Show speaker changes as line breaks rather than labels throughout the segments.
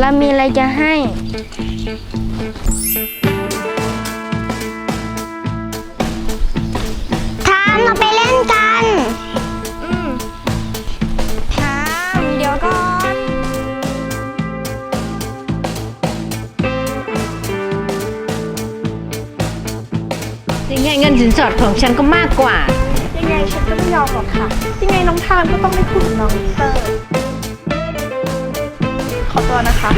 เรามีอะไรจะให้
ทามเราไปเล่นกัน
อืมทามเดี๋ยวก่อน
ยังไงเงินสินสอดของฉันก็มากกว่า
ยังไงฉันก็ไม่ยอมหรอกค่ะ ยังไงน้องทามก็ต้องได้คุณน้องเตอร์ขอ ตัวนะคะ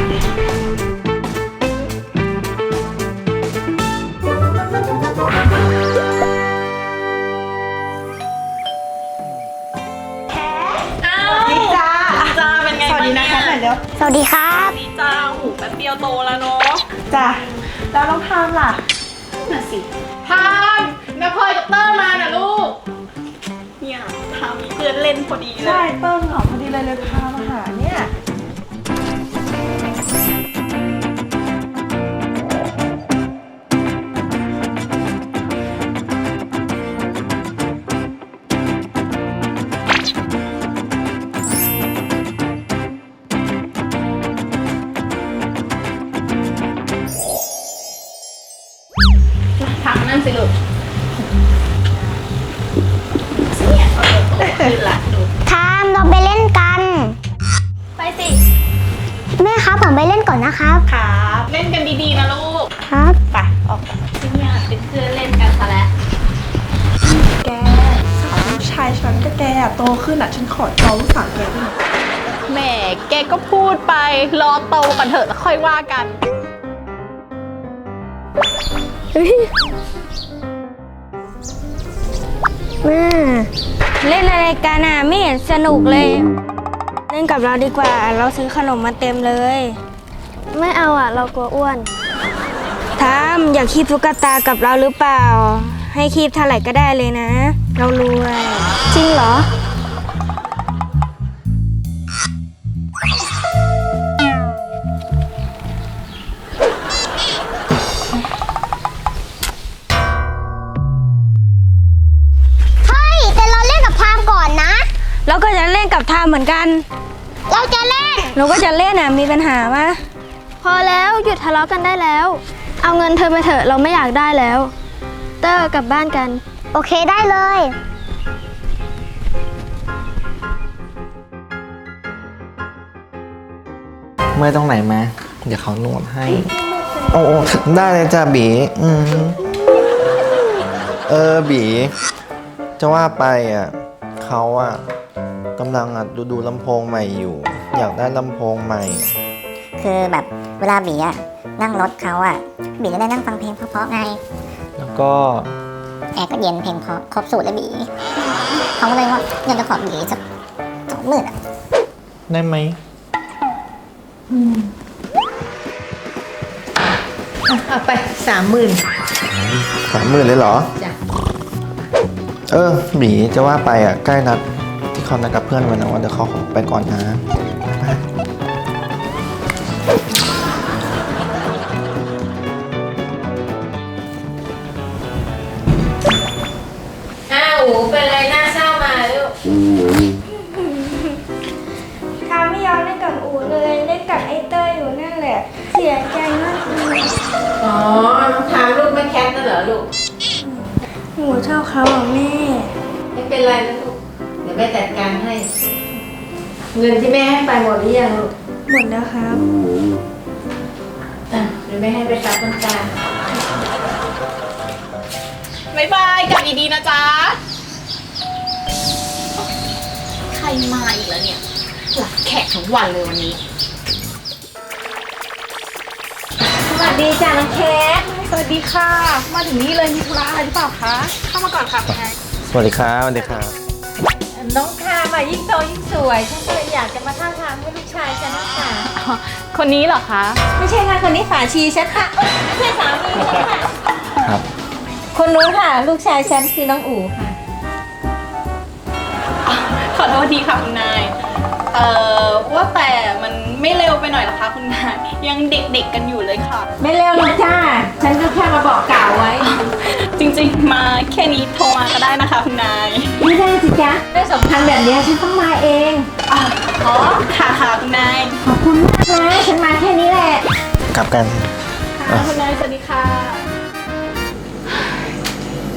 อ้าวดีจ้าจ้าเป็นไง
สวัสดีนะคะหน่อยเร็ว
สวัสดีครับ
ดีจ้าหูแป๊บเดียวโตแล้วเนาะ
จ้ะแล้วน้องทามล่ะ
น่ะสิทามน้าพลอยกับเตอร์มาน่ะลูก เนี่ยทามมีเพื่อนเล่นพอดีเล
ใช่
ย
เติ้งเหงาพอดีเลยเลยพามาหาเนี่ย
เนี่ยเอาเลยโตขึ้นละดู
ทามเราไปเล่นกัน
ไปสิ
แม่ครับผมไปเล่นก่อนนะครับ
ครับ เล่นกันดีๆนะลูก
ครับ
ไปออกกัน
เนี่ยเป็นเพื่อนเล่นกันซะแล้ว
แกสาวลูกชายฉันก็แกอะโตขึ้นอะฉันขอจองลูกสาวแกด้วย
แหมแกก็พูดไป รอโตก่อนเถอะแล้วค่อยว่ากัน
แม่เล่นอะไรกันอะไม่เห็นสนุกเลย เล่นกับเราดีกว่า เราซื้อขนมมาเต็มเลย ไม่เอาอะ เรากลัวอ้วนทามอยากคีบตุ๊กตากับเราหรือเปล่า ให้คีบเท่าไหร่ก็ได้เลยนะ เรารวย จริงเหรอ
เล่นกับทาม
เหมือนกัน
เราจะเล่น
หนูก็จะเล่นอะ มีปัญหามะพอแล้วหยุดทะเลาะกันได้แล้ว เอาเงินเธอไปเถอะเราไม่อยากได้แล้ว เตอร์กลับบ้านกัน
โอเคได้เลย
เมื่อยตรงไหนมา เดี๋ยวเขานวดให้ โอ้โอ้ได้เลยจ้าบีอืมเออบี จะว่าไปอะเขาอะ กำลังอะดูดูลำโพงใหม่อยู่ อยากได้ลำโพงใหม่
คือแบบเวลาบีอะนั่งรถเขาอะบีจะได้นั่งฟังเพลงเพราะๆไง
แล้วก็
แอร์ก็เย็นเพลงเพราะครบสูตรเลยบีเขาก็เลยว่าเงินจะขอบีสักสองหมื่นอะ
ได้ไหม
เอาไปสามหมื่น
สามหมื่นเลยเหรอ
จ้ะ
เออบีจะว่าไปอะใกล้นัดที่ เขานัดกับเพื่อนไว้นะว่าเดี๋ยวเขาขอไปก่อนนะบ๊ายบาย
อ้าวหูเป็นไรหน้าเศร้ามาลูก
ทามไม่ยอมเล่นกับอูเลยเล่นกับไอเตอร์อยู่นั่นแหละ เสียใจมากเลย
อ๋อน้องทามลูกไม่แคทน่ะเหรอลูก
หนูชอบเขาอะแม่
ไม่เป็นไรนะลูกเดี๋ยว แม่จัดการให้ เงินที่แม่ให้ไปหมดหรือยังลูก
หมดแล้วครับ
อะเดี๋ยวแม่ให้ไปซับน้ำตาล
บ๊ายบายกลับดีๆนะจ๊ะ ใครมาอีกแล้วเนี่ยหลับแขกทั้งวันเลยวันนี้
สวัสดีจ้าน้องแคท
สวัสดีค่ะ มาถึงนี่เลยมีธุระอะไรหรือเปล่าคะ
เข้ามาก่อนค่ะคุณนาย
สวัสดีครับสวัสดีครับ
น้องทามอะยิ่งโตยิ่งสวย ฉันก็เลยอยากจะมาท่าบทางให้ลูกชายฉันนะคะ
คนนี้เหรอคะ
ไม่ใช่ค่ะคนนี้ฝาชีฉันค่ะเอ้ยไม่ใช่สามีฉันค่ะ
ครับ
คนนู้นค่ะ ลูกชายฉันคือน้องอู๋ค่ะ
ขอโทษทีค่ะคุณนาย เอ่อว่าแต่มันไม่เร็วไปหน่อยเหรอคะคุณนายยังเด็กๆกันอยู่เลยค่ะ
ไม่เร็วหรอกจ้า ฉันก็แค่มาบอกกล่าวไว้
จริงๆ มาแค่นี้โทรมาก็ได้นะคะคุณนาย
ไม่ได้สิจ๊ะเรื่องสำคัญแบบเนี้ยฉันต้องมาเอง
อะอ๋อค่ะค่ะคุณนาย
ขอบคุณมากนะฉันมาแค่นี้แหละ
กลับกัน
ค่ะคุณนายสวัสดีค่ะ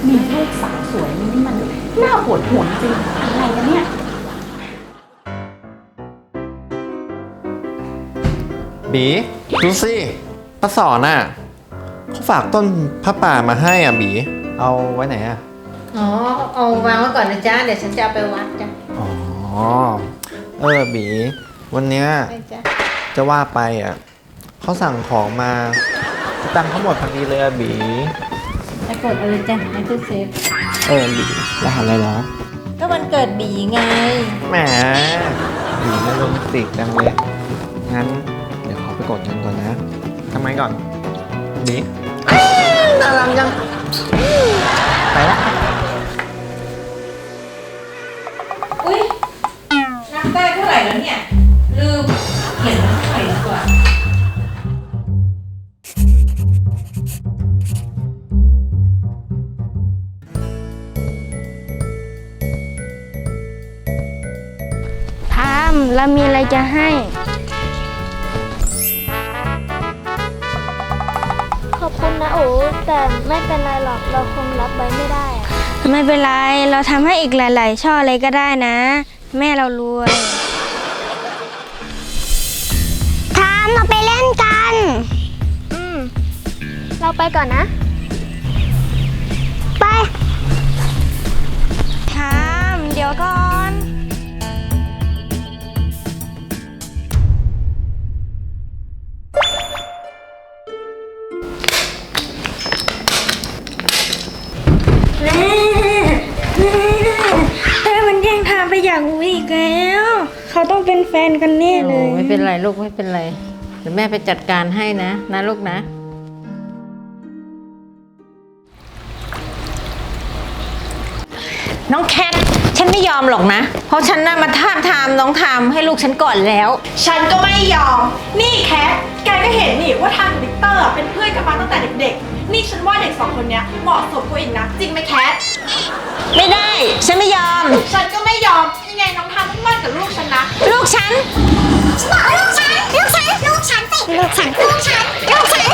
มีลูกสาวสวยนี่มันน่าปวดหัวจริงอะไรกันเนี่ย
บีดูสิป้าสอนอะเขาฝากต้นพระป่ามาให้อะบี เอาไว้ไหนอะ
อ๋อ เอาวางไว้ก่อนนะจ๊ะ เดี๋ยวฉันจะเอาไปวัดจ้ะ
อ๋อ เออบี วันเนี้ย
ไปจ้ะ
จะว่าไปอะเขาสั่งของมาตังค์เขาหมดพอดีเลยอะบี
ไปกดเออจ้ะในตู้เซฟ
เออบีรหัสอะไรเหรอ
ก็มันเกิดบีไง
แหมบีไม่โรแมนติกจังเลยงั้น เดี๋ยวขอไปกดเงินก่อนนะทำไมก่อนบีอ้าวน่ารักจังไปละ
อุ้ยนับได้เท่าไหร่แล้วเนี่ย ลืมเห็นแล้วเท่าไหร่ดีกว่า
พามเรามีอะไรจะให้
เป็นไรหรอกเราคงรับไว้ไม่ได้อะ
ไม่เป็นไร เราทำให้อีกหลาย ๆ ช่อเลยก็ได้นะ แม่เรารวย
ทามเราไปเล่นกัน อืม เราไปก่อนนะ ไป
ทาม เดี๋ยวก่อน อย่างอูอีกแล้ว เขาต้องเป็นแฟนกันแน่เลย
ไม่เป็นไรลูกไม่เป็นไรเดี๋ยวแม่ไปจัดการให้นะนะลูกนะ น้องแคทฉันไม่ยอมหรอกนะ เพราะฉันน่ะมาทาบทามน้องทามให้ลูกฉันก่อนแล้ว
ฉันก็ไม่ยอม นี่แคท แกก็เห็นนี่ว่าทางวิกเตอร์อะเป็นเพื่อนกันมาตั้งแต่เด็กๆ นี่ฉันว่าเด็กสองคนเนี้ยเหมาะสมกว่าอีกนะ จริงไหมแคท
ไม่ได้ ฉันไม่ยอม
ฉันก็ไม่ยอม ยังไงน้องทามต้องมั่นกับลูกฉันนะ
ลูกฉัน
บอกลูกฉัน ลูกฉัน ลูกฉันสิ ลูกฉัน ลูกฉัน ลูกฉัน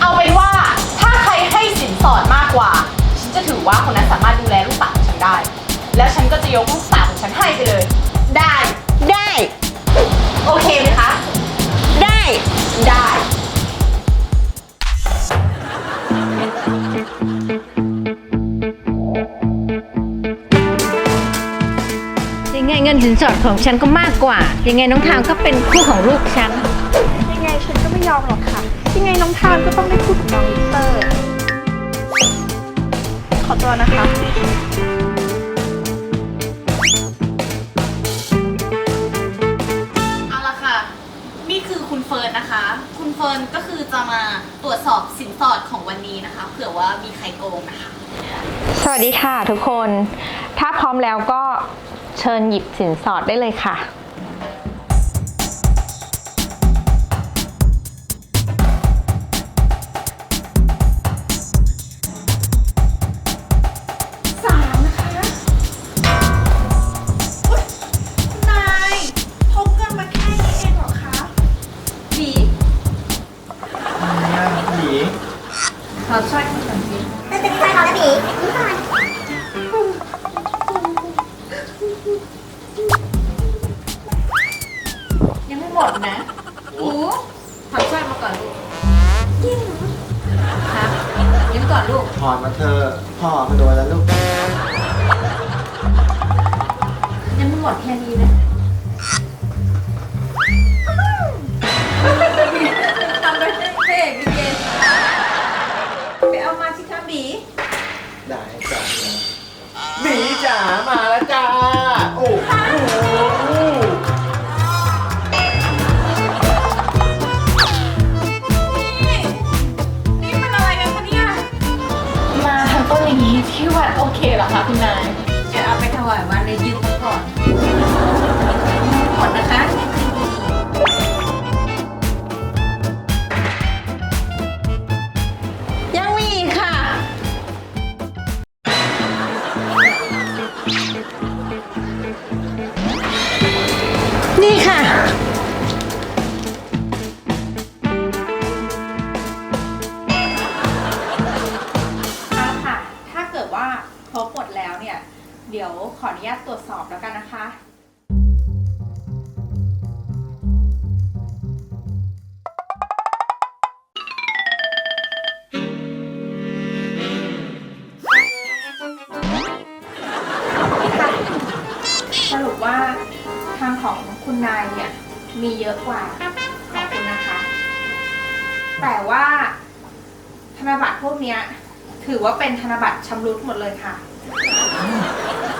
เอาเป็นว่าถ้าใครให้สินสอดมากกว่า ฉันจะถือว่าคนนั้นสามารถดูแลลูกสาวของฉันได้ แล้วฉันก็จะยกลูกสาวของฉันให้ไปเลย ได้
ได้
โอเคไหมคะ
สินสอดของฉันก็มากกว่า ยังไงน้องทามก็เป็นคู่ของลูกฉัน
ยังไงฉันก็ไม่ยอมหรอกค่ะ ยังไงน้องทามก็ต้องได้คู่กับน้องวิกเตอร์ ขอตัวนะคะ
เอาละค่ะ นี่คือคุณเฟิร์นนะคะ คุณเฟิร์นก็คือจะมาตรวจสอบสินสอดของวันนี้นะคะ เผื่อว่ามีใครโกงนะคะ
สวัสดีค่ะทุกคน ถ้าพร้อมแล้วก็ เชิญหยิบสินสอดได้เลยค่ะ
ลูก
ยังไม่หมด
แค่
นี้นะทำไปเท่ๆพี่เกศไปเอามาสิคะบี
ได้จ้าหมีจ๋ามาแล้ว
นี้ที่วัดโอเคเหรอคะคุณนาย
จะเอาไปถวายวัดเลยยืมมาก่อน
แต่ว่าธนบัตรพวกเนี้ย ถือว่าเป็นธนบัตรชำรุดหมดเลยค่ะ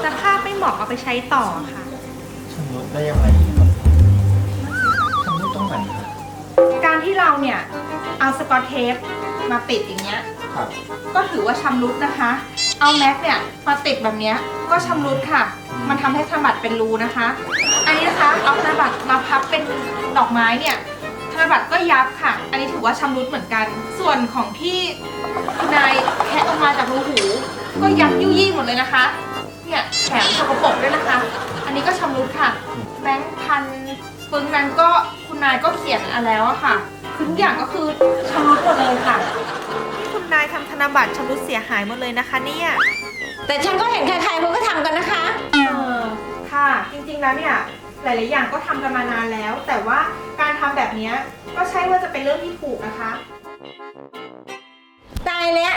สภาพไม่เหมาะเอาไปใช้ต่อค่ะ
ชำรุดได้ยังไงครับชำรุดตรงไหนครับ
การที่เราเนี่ยเอาสกอตเทปมาติดอย่างเงี้ย
ครับ
ก็ถือว่าชำรุดนะคะ เอาแม็กเนี่ยมาติดแบบเนี้ยก็ชำรุดค่ะ มันทำให้ธนบัตรเป็นรูนะคะ อันนี้นะคะเอาธนบัตรมาพับเป็นดอกไม้เนี่ย ธนบัตรก็ยับค่ะ อันนี้ถือว่าชำรุดเหมือนกัน ส่วนของที่คุณนายแคะออกมาจากรูหู ก็ยับยุยี่หมดเลยนะคะ เนี่ยแถมสกปรกด้วยนะคะ อันนี้ก็ชำรุดค่ะ แบงค์พันปึ้งนั้นก็คุณนายก็เขียนอันแล้วอะค่ะคือทุกอย่างก็คือชำรุดหมดเลยค่ะ
คุณนายทำธนบัตรชำรุดเสียหายหมดเลยนะคะเนี่ย
แต่ฉันก็เห็นใครๆเขาก็ทำกันนะคะ
เออ ค่ะ จริงๆแล้วเนี่ย หลาย ๆ อย่างก็ทำกันมานานแล้ว แต่ว่าการทำแบบเนี้ยก็ใช่ว่าจะเป็นเรื่องที่ถูกนะคะ
ตายแล้ว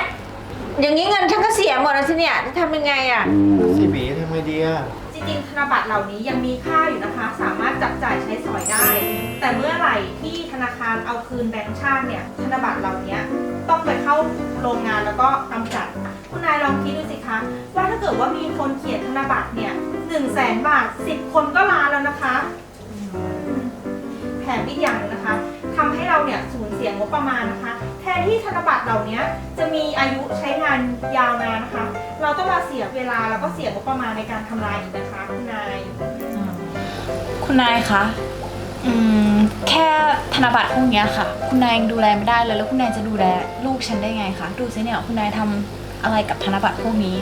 อย่างนี้เงินฉันก็เสียหมดแล้วสิเนี่ยจะทำยังไงอะ
ซีบีทำไงดีอะ
จริงๆธนบัตรเหล่านี้ยังมีค่าอยู่นะคะ สามารถจับจ่ายใช้สอยได้ แต่เมื่อไหร่ที่ธนาคารเอาคืนแบงก์ชาติเนี่ยธนบัตรเหล่านี้ต้องไปเข้าโรงงานแล้วก็กำจัด คุณนายลองคิดดูสิคะ ว่าถ้าเกิดว่ามีคนเขียนธนบัตรเนี่ยห นึ่งแสนบาทสิบคนก็ล้านแล้วนะคะ แถมอีกอย่างหนึงนะคะทำให้เราเนี่ยสูญเสียงบประมาณนะคะ แทนที่ธนบัตรเหล่านี้จะมีอายุใช้งานยาวนานนะคะ เราต้องมาเสียเวลาแล้วก็เสียงบประมาณในการทำลายอีกนะคะคุณนาย
คุณนายคะอืมแค่ธนบัตรพวกนี้ค่ะ คุณนายยังดูแลไม่ได้เลยแล้วคุณนายจะดูแลลูกฉันได้ไงคะดูสิเนี่ยคุณนายทำอะไรกับธนบัตรพวกนี้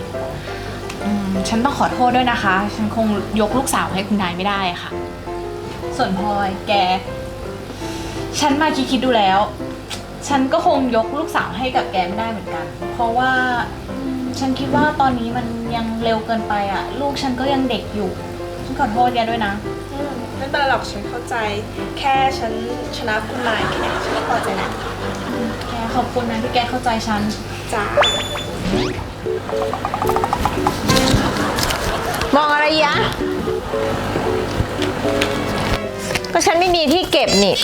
อืมฉันต้องขอโทษด้วยนะคะ ฉันคงยกลูกสาวให้คุณนายไม่ได้ค่ะ ส่วนพลอยแก ฉันมาคิดๆดูแล้ว ฉันก็คงยกลูกสาวให้กับแกไม่ได้เหมือนกัน เพราะว่าอืมฉันคิดว่าตอนนี้มันยังเร็วเกินไปอะลูกฉันก็ยังเด็กอยู่ ฉันขอโทษแกด้วยนะ
อืมไม่เป็นไรหรอกฉันเข้าใจ แค่ฉันชนะคุณนายแค่ฉันก็พอใจแล้ว
แก ขอบคุณนะที่แกเข้าใจฉัน
จ้า
มองอะไรยะ ก็ฉันไม่มีที่เก็บนี่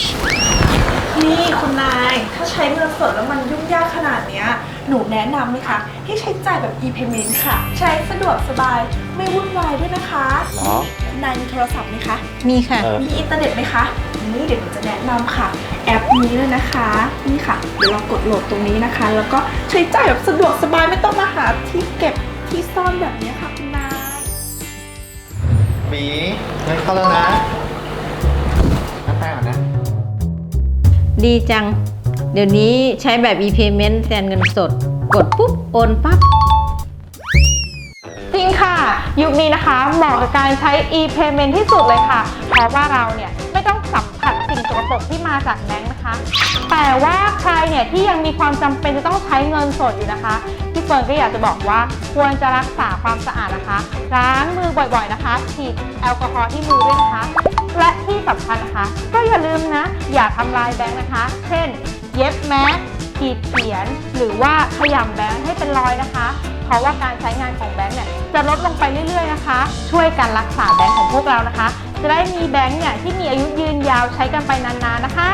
นี่คุณนาย ถ้าใช้เงินสดแล้วมันยุ่งยากขนาดเนี้ย หนูแนะนำเลยค่ะ ให้ใช้จ่ายแบบ e-payment ค่ะ ใช้สะดวกสบายไม่วุ่นวายด้วยนะคะ
เหรอ
คุณนายมีโทรศัพท์ไหมคะ
มีค่ะ
เออ
มีอินเทอร์เน็ตไหมคะ นี่เดี๋ยวหนูจะแนะนำค่ะ แอปนี้เลยนะคะ นี่ค่ะ เดี๋ยวเรากดโหลดตรงนี้นะคะ แล้วก็ใช้จ่ายแบบสะดวกสบายไม่ต้องมาหาที่เก็บที่ซ่อนแบบนี้ค่ะคุณนาย
บีเงินเข้าแล้วนะนับไปก่อนนะ
ดีจัง เดี๋ยวนี้ใช้แบบ e-payment แทนเงินสด กดปุ๊บ โอนปั๊บ
จริงค่ะ ยุคนี้นะคะเหมาะกับการใช้ e-payment ที่สุดเลยค่ะ เพราะว่าเราเนี่ยไม่ต้อง สิ่งสกปรกที่มาจากแบงค์นะคะ แต่ว่าใครเนี่ยที่ยังมีความจำเป็นจะต้องใช้เงินสดอยู่นะคะพี่เฟิร์นก็อยากจะบอกว่าควรจะรักษาความสะอาดนะคะ ล้างมือบ่อยๆนะคะฉีดแอลกอฮอล์ที่มือด้วยนะคะ และที่สำคัญนะคะ ก็อย่าลืมนะ อย่าทำลายแบงค์นะคะ เช่น เย็บแมสขีดเขียน หรือว่าขยำแบงค์ให้เป็นรอยนะคะ เพราะว่าการใช้งานของแบงค์เนี่ยจะลดลงไปเรื่อยๆนะคะ ช่วยกันรักษาแบงค์ของพวกเรานะคะ จะได้มีแบงค์เนี่ยที่มีอายุยืนยาวใช้กันไปนานๆนะคะ